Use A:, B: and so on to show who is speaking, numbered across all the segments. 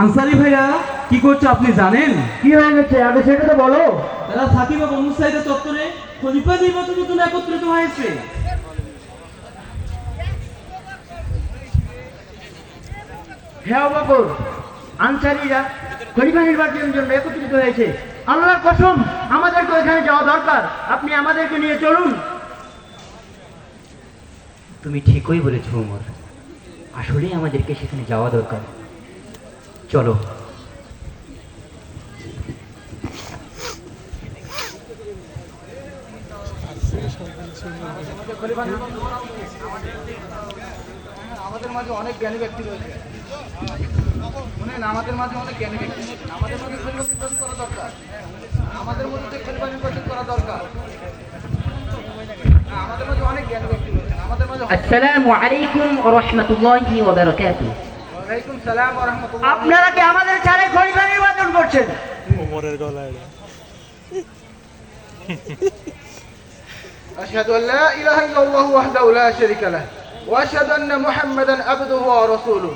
A: আনসারি ভাইয়া কি করছে আপনি জানেন?
B: কি হয়ে গেছে? আগে সেটা তো বলো।
A: তারা সাকিব চত্বরে খলিফা জন্য একত্রিত হয়েছে।
B: হ্যাঁ বাবর আনসারিরা খলিফা নির্বাচনের জন্য একত্রিত হয়েছে। আল্লাহর কসম আমাদেরকে ওইখানে যাওয়া দরকার। আপনি আমাদেরকে নিয়ে চলুন।
C: তুমি ঠিকই বলেছ ওমর। আসলেই আমাদেরকে সেখানে যাওয়া দরকার। চলো
D: আমাদের মাঝে অনেক জ্ঞানী ব্যক্তি রয়েছে শুনেন আমাদের মাঝে অনেক জ্ঞানী ব্যক্তি রয়েছে। আমাদের মধ্যে খলিফা নির্বাচন করা দরকার আমাদের মধ্যে খলিফা নির্বাচন করা দরকার হ্যাঁ, আমাদের মাঝে অনেক জ্ঞানী ব্যক্তি রয়েছে আমাদের মাঝে
C: আসসালামু আলাইকুম রহমতুল্লাহি ওবারাকাতু
D: ওয়ালাইকুম সালাম ওয়া রাহমাতুল্লাহ
B: আপনারা কি আমাদের ছাড়ে খলিফা নির্বাচন করছেন ওমরের গলায়
D: أشهد أن لا إله إلا الله وحده لا شريك له وأشهد أن محمدا عبده ورسوله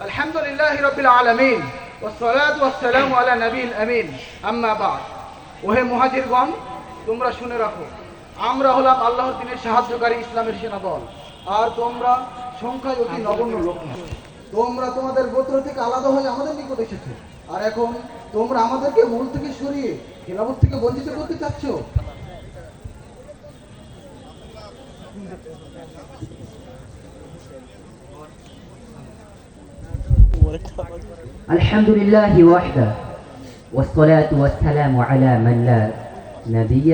D: الحمد لله رب العالمين والصلاة والسلام على نبي الأمين أما بعد ওহে মুহাজিরগণ তোমরা শুনে রাখো আমরা হলাম আল্লাহর দিনের সাহায্যকারী ইসলামের সেনাদল আর তোমরা সংখ্যায় অতি নগণ্য লোক তোমরা তোমাদের গোত্র থেকে আলাদা হয়ে আমাদের নিকট এসেছো আর এখন তোমরা আমাদেরকে মূল থেকে সরিয়ে খেলাফত থেকে বঞ্চিত করতে চাচ্ছ
C: الحمد لله وحده والصلاة والسلام على من لا نبي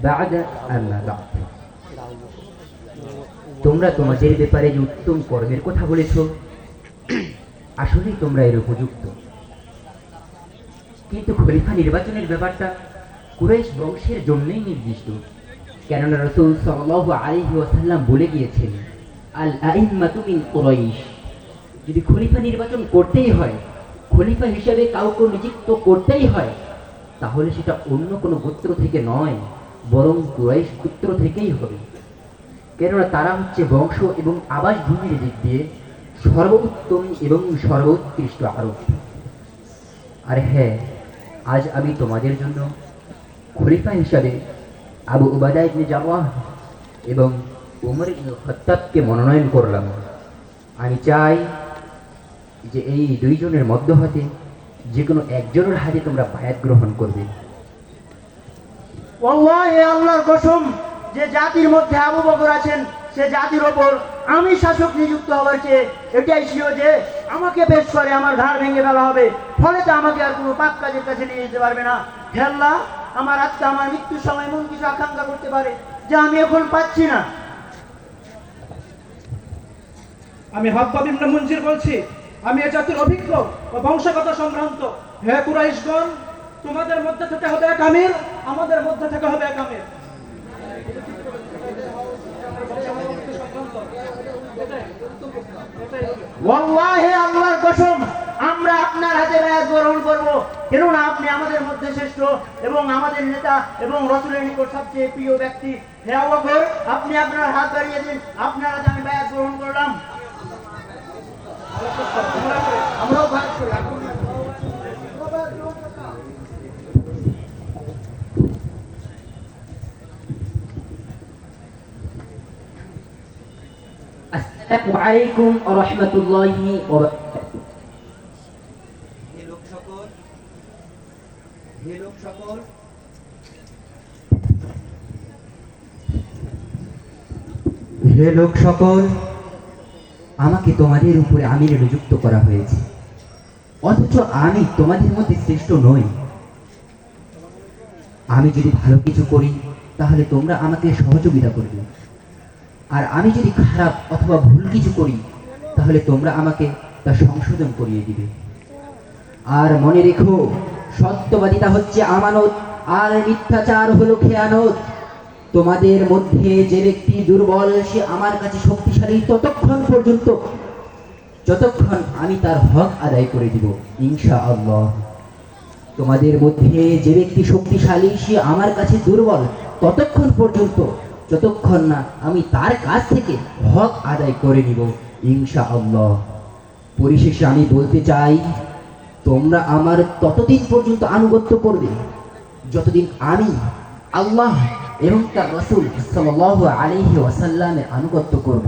C: بعد أما بعد তোমরা তোমাদের ব্যাপারে যে উত্তম কর্মের কথা বলেছ আসলেই তোমরা এর উপযুক্ত। কিন্তু খলিফা নির্বাচনের ব্যাপারটা কুরাইশ বংশের জন্যই নির্দিষ্ট। কেননা রসুল সাল্লাল্লাহু আলাইহি ওয়াসাল্লাম বলে গিয়েছেন, আল আইম্মাতু মিন কুরাইশ। যদি খলিফা নির্বাচন করতেই হয়, খলিফা হিসেবে কাউকে নিযুক্ত করতেই হয়, তাহলে সেটা অন্য কোনো গোত্র থেকে নয়, বরং কুরাইশ গোত্র থেকেই হবে। কেননা তারা হচ্ছে বংশ এবং আবাস ভূমির দিক দিয়ে সর্বোত্তম এবং সর্বোৎকৃষ্ট আরব আর হ্যাঁ আজ আমি তোমাদের জন্য খলিফা হিসাবে আবু উবাদা ইবনে জাওয়াহ এবং উমর ইবনে খত্তাবকে মনোনয়ন করলাম। আমি চাই যে এই দুইজনের মধ্য হতে যে কোনো একজনের হাতে তোমরা বায়াত গ্রহণ করবে।
B: আল্লাহর কসম, যে জাতির মধ্যে আবু বকর আছেন সে জাতির ওপর আমি শাসক নিযুক্ত হওয়ার চেয়ে এটাই ছিল যে আমাকে বেশ করে আমার ঘাড় ভেঙে ফেলা হবে। ফলে তো আমাকে আর কোনো পাপ কাজের কাছে নিয়ে যেতে পারবে না। খেললা, আমার আত্মা, আমার মৃত্যুর সময় এমন কিছু আকাঙ্ক্ষা করতে পারে যা আমি এখন পাচ্ছি না।
E: আমি হকবাদ ইবনে মুনজির বলছি। আমি এ জাতির অভিজ্ঞ ও বংশগত সম্ভ্রান্ত হে কুরাইশগণ, তোমাদের মধ্যে থেকে হবে এক আমির, আমাদের মধ্যে থেকে হবে এক আমির।
B: আল্লাহর আমরা আপনার হাতে বায়াত গ্রহণ করব। কেননা আপনি আমাদের মধ্যে শ্রেষ্ঠ এবং আমাদের নেতা এবং রসুলের নিকট সবচেয়ে প্রিয় ব্যক্তি। হে আবু আপনি আপনার হাত বাড়িয়ে দিন, আপনার হাতে আমি বায়াত গ্রহণ করলাম।
D: আমরাও ভাগ
C: আলাইকুম ওয়া রাহমাতুল্লাহি ওয়া বারাকাতুহু
A: হে লোক সকল হে লোক সকল।
C: হে লোক সকল আমাকে তোমাদের উপরে আমির নিযুক্ত করা হয়েছে। অথচ আমি তোমাদের মধ্যে শ্রেষ্ঠ নই। আমি যদি ভালো কিছু করি তাহলে তোমরা আমাকে সহযোগিতা করবে। আর আমি যদি খারাপ অথবা ভুল কিছু করি, তাহলে তোমরা আমাকে তা সংশোধন করিয়ে দিবে। আর মনে রেখো, সত্যবাদিতা হচ্ছে আমানত, আর মিথ্যাচার হলো খেয়ানত। তোমাদের মধ্যে যে ব্যক্তি দুর্বল, সে আমার কাছে শক্তিশালী ততক্ষণ পর্যন্ত, যতক্ষণ আমি তার হক আদায় করে দিব ইনশা আল্লাহ তোমাদের মধ্যে যে ব্যক্তি শক্তিশালী, সে আমার কাছে দুর্বল, ততক্ষণ পর্যন্ত যতক্ষণ না আমি তার কাছ থেকে হক আদায় করে নিব ইনশা আল্লাহ পরিশেষে আমি বলতে চাই, তোমরা আমার ততদিন পর্যন্ত আনুগত্য করবে, যতদিন আমি আল্লাহ এবং তার রসুল সাল্লাহ আলহি ওয়াসাল্লামের আনুগত্য করব।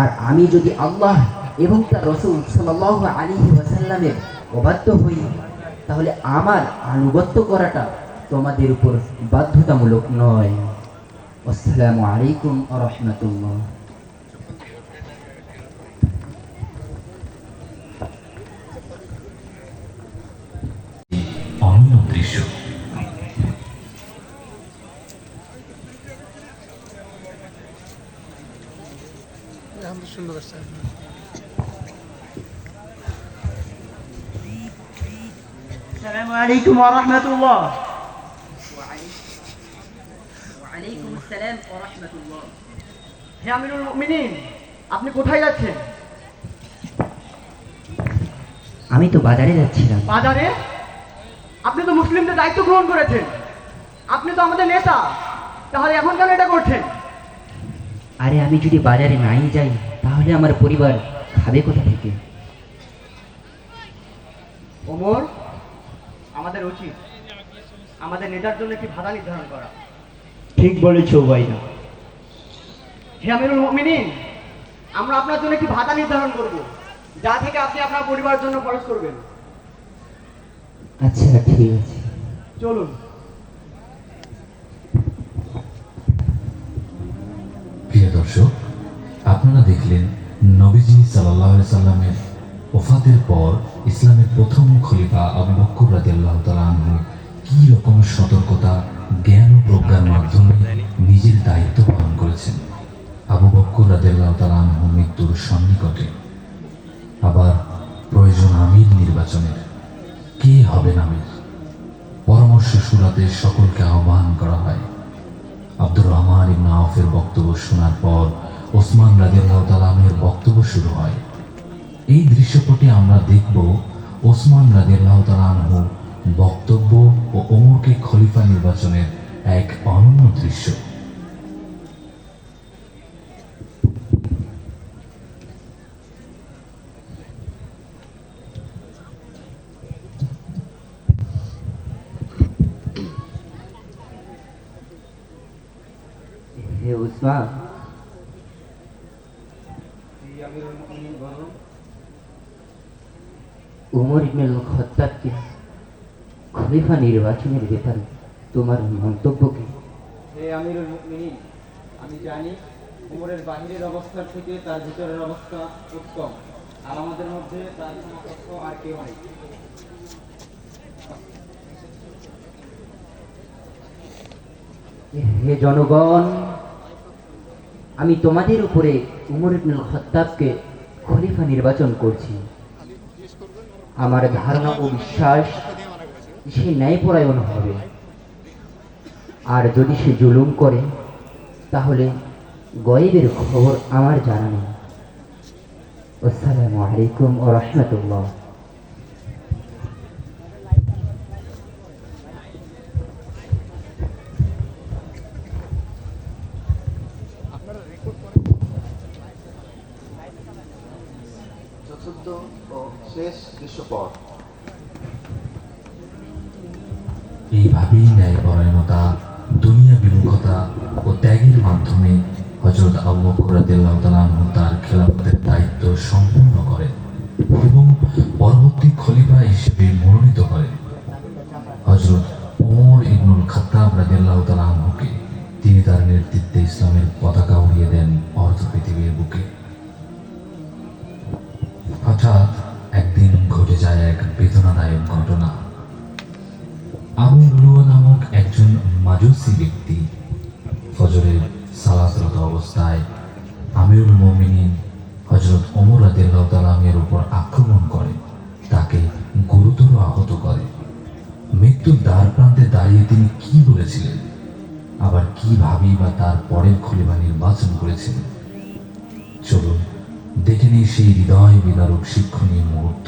C: আর আমি যদি আল্লাহ এবং তার রসুল সাল্লাহ আলহি ওয়াসাল্লামের অবাধ্য হই, তাহলে আমার আনুগত্য করাটা তোমাদের উপর বাধ্যতামূলক নয়। আসসালামু আলাইকুম আ রহমতুল্লাহ
F: অন্য দৃশ্য।
B: আসসালামু আলাইকুম ওয়া রাহমাতুল্লাহ
C: ওয়ালাইকুম আসসালাম ওয়া রাহমাতুল্লাহ।
B: হে আমিরুল মুমিনিন আপনি কোথায় যাচ্ছেন?
C: আমি তো বাজারে যাচ্ছিলাম।
B: বাজারে? আপনি তো মুসলিমদের দায়িত্ব গ্রহণ করেছেন। আপনি তো আমাদের নেতা। তাহলে এখন কেন এটা করছেন?
C: আরে আমি যদি বাজারে নাই যাই তাহলে আমার পরিবার খাবে কোথা থেকে?
B: ওমর আমাদের উচিত। আমাদের নেতার জন্য একটি ভাড়া নির্ধারণ করা।
E: ঠিক বলেছ ভাইরা।
B: হে আমিরুল মুমিনিন আমরা আপনার জন্য একটি ভাতা নির্ধারণ করব যা থেকে আপনি আপনার পরিবারের জন্য খরচ করবেন।
C: আচ্ছা ঠিক আছে।
B: চলুন।
F: প্রিয় দর্শক আপনারা দেখলেন নবীজি সাল্লাহ সাল্লামের ওফাতের পর ইসলামের প্রথম খলিফা আবু বক্কর রাদিয়াল্লাহু তাআলা আনহু কি রকম সতর্কতা জ্ঞান প্রজ্ঞার মাধ্যমে নিজের দায়িত্ব পালন করেছেন। আবু বক্কর রাদিয়াল্লাহু তাআলা আনহু মৃত্যুর সন্নিকটে। আবার প্রয়োজন আমির নির্বাচনের। কে হবেন আমির? পরামর্শ সুরাতে সকলকে আহ্বান করা হয়। আব্দুর রহমান ইবনে আউফের বক্তব্য শোনার পর ওসমান রাদিয়াল্লাহু তাআলার বক্তব্য শুরু হয়। এই দৃশ্যপটে আমরা দেখব ওসমান রাদিয়াল্লাহু তাআলা আনহু বক্তব্য ওমরকে খলিফা নির্বাচনের এক অনন্য দৃশ্য।
C: হে উসমান। উমর ইবনুল খলিফা নির্বাচনের ব্যাপারে তোমার মন্তব্য কি?
A: হে আমিরুল মুমিনিন আমি জানি উমরের বাহিরের অবস্থার থেকে তার ভিতরের অবস্থা উত্তম আর আমাদের মধ্যে তার সমকক্ষ আর কেউ নেই।
C: হে জনগণ আমি তোমাদের উপরে উমর ইবনুল খত্তাবকে খলিফা নির্বাচন করছি। আমার ধারণা ও বিশ্বাস সে ন্যায়পরায়ণ হবে। আর যদি সে জুলুম করে, তাহলে গয়েবের খবর আমার জানা নেই। আসসালামু আলাইকুম ও রহমতুল্লাহ।
G: চতুর্থ ও শেষ দৃশ্যপট।
F: এইভাবেই ন্যায়পরায়ণতা, দুনিয়া বিমুখতা ও ত্যাগের মাধ্যমে হজরত আবু বকর রাদিয়াল্লাহু তাআলা আনহু তার খেলাফতের দায়িত্ব সম্পূর্ণ করেন এবং পরবর্তী খলিফা হিসেবে মনোনীত করে হজরত ওমর ইবনুল খাতাব রাদিয়াল্লাহু তালাহকে তিনি তার নেতৃত্বে মাজুসি ব্যক্তি। ফজরের সালাতরত অবস্থায় আমিরুল মোমিনিন হজরত রাদিয়াল্লাহু তাআলার উপর আক্রমণ করে, তাকে গুরুতর আহত করে। মৃত্যুর দ্বার প্রান্তে দাঁড়িয়ে তিনি কি বলেছিলেন? আবার কি ভাবি বা তার পরের খলিফা নির্বাচন করেছিলেন? চলুন দেখে নিই সেই হৃদয় বিদারক শিক্ষণীয় মুহূর্ত।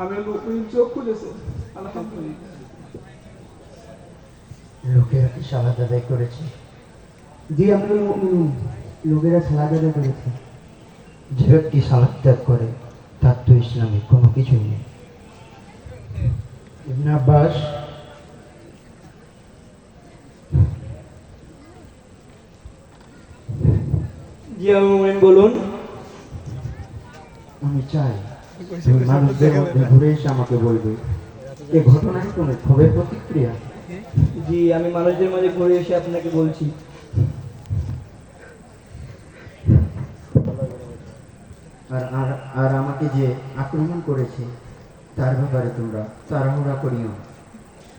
E: আমিরুল মুমিনিন চোখ খুলেছে। আলহামদুলিল্লাহ।
B: লোকেরা কি সালাত আদায় করেছে?
E: জি মুমিনিন।
H: লোকেরা সালাদ আদায় করেছে। যে ব্যক্তি সালাদ ত্যাগ করে তার তো ইসলামে কোনো কিছুই নেই। ইবনে আব্বাস
I: জি আমি মোমেন বলুন।
H: আমি চাই মানুষদের মধ্যে ঘুরে এসে আমাকে বলবে এই ঘটনাটি কোনো ক্ষোভের প্রতিক্রিয়া?
I: জি আমি মানুষদের মাঝে ঘুরে এসে আপনাকে বলছি।
H: আর আমাকে যে আক্রমণ করেছে তার ব্যাপারে তোমরা তাড়াহুড়া করিও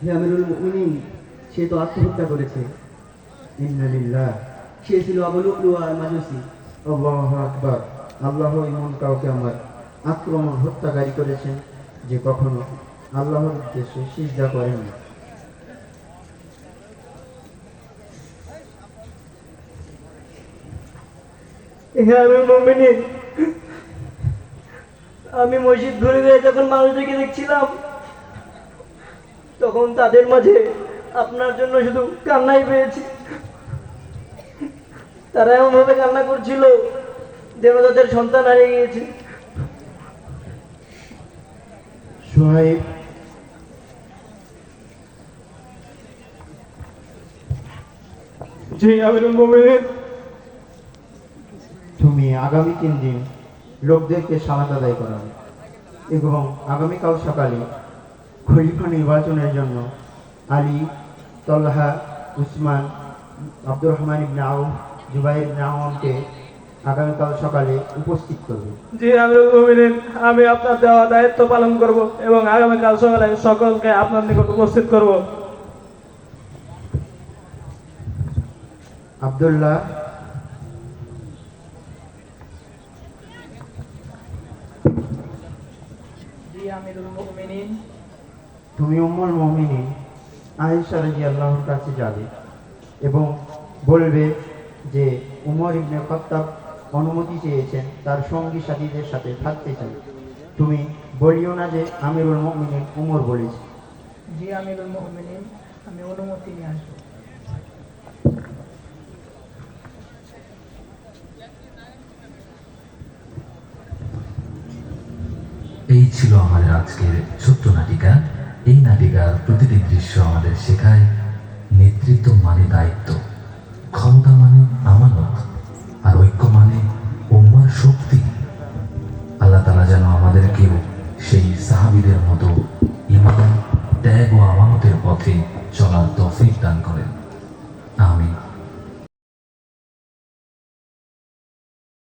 H: হে আমিরুল মুমিনিন সে তো আত্মহত্যা করেছে। ইন্নালিল্লাহ সে ছিল মাজুসি আল্লাহু আকবার। আল্লাহ কাউকে আমার আক্রমণ হত্যাকারী করেছেন যে কখনো আল্লাহর উদ্দেশ্যে সিজদা করেন না।
I: আমি মসজিদ ঘুরে ঘুরে যখন মানুষদেরকে দেখছিলাম, তখন তাদের মাঝে আপনার জন্য শুধু কান্নাই পেয়েছি। তারা এমনভাবে কান্না করছিল যেন তাদের সন্তান হারিয়ে গিয়েছে। মোমিনিন
H: তুমি আগামী তিন দিন লোকদেরকে সালাত আদায় করাবে এবং আগামীকাল সকালে খলিফা নির্বাচনের জন্য আলী তল্লাহা উসমান আব্দুর রহমান ইবনে আউ জুবাইর ইবনে আগামীকাল সকালে উপস্থিত করবে।
I: জি আমিরুল মোমিনিন আমি আপনার দেওয়া দায়িত্ব পালন করব এবং আগামীকাল সকালে সকলকে আপনার নিকট উপস্থিত করব।
H: আবদুল্লাহ। তুমি উম্মুল মুমিনিন আয়েশা রাদিয়াল্লাহুর কাছে যাবে এবং বলবে যে উমর ইবনে খাত্তাব অনুমতি চেয়েছেন তার সঙ্গী সাথীদের সাথে থাকতে চাই। তুমি বলিও না যে আমিরুল মুমিনিন উমর বলেছে।
I: জি আমিরুল মোমিনিন আমি অনুমতি নিয়ে আসব।
F: এই ছিল আমাদের আজকের ছোট্ট নাটিকা। এই নাটিকার প্রতিটি দৃশ্য আমাদের শেখায় নেতৃত্ব মানে দায়িত্ব ক্ষমতা মানে আমানত। আর ঐক্য মানে উম্মার শক্তি। আল্লাহ তালা যেন আমাদেরকেও সেই সাহাবিদের মতো ইমান ত্যাগ ও আমানতের পথে চলার তফিক দান করেন। আমি